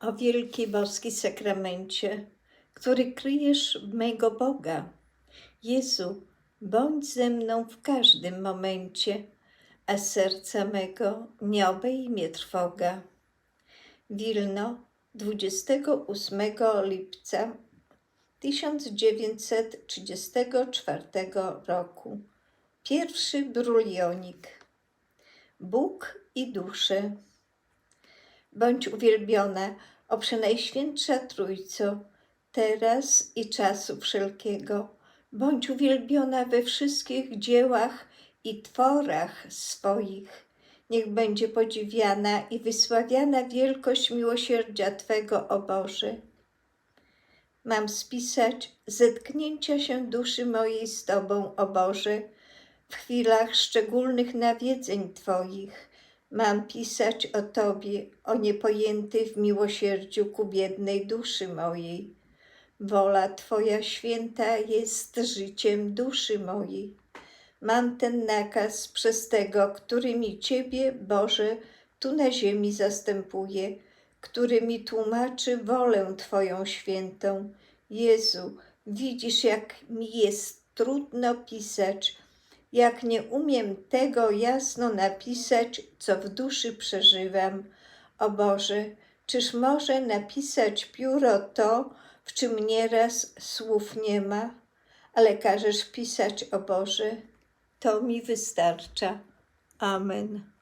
O wielki boski sakramencie, który kryjesz mego Boga. Jezu, bądź ze mną w każdym momencie, a serca mego nie obejmie trwoga. Wilno, 28 lipca 1934 roku. Pierwszy brulionik. Bóg i dusze. Bądź uwielbiona, o Przenajświętsza Trójco, teraz i czasu wszelkiego. Bądź uwielbiona we wszystkich dziełach i tworach swoich. Niech będzie podziwiana i wysławiana wielkość miłosierdzia Twego, o Boże. Mam spisać zetknięcia się duszy mojej z Tobą, o Boże, w chwilach szczególnych nawiedzeń Twoich. Mam pisać o Tobie, o niepojęty w miłosierdziu ku biednej duszy mojej. Wola Twoja święta jest życiem duszy mojej. Mam ten nakaz przez tego, który mi Ciebie, Boże, tu na ziemi zastępuje, który mi tłumaczy wolę Twoją świętą. Jezu, widzisz, jak mi jest trudno pisać, jak nie umiem tego jasno napisać, co w duszy przeżywam. O Boże, czyż może napisać pióro to, w czym nieraz słów nie ma, ale każesz pisać, o Boże, to mi wystarcza. Amen.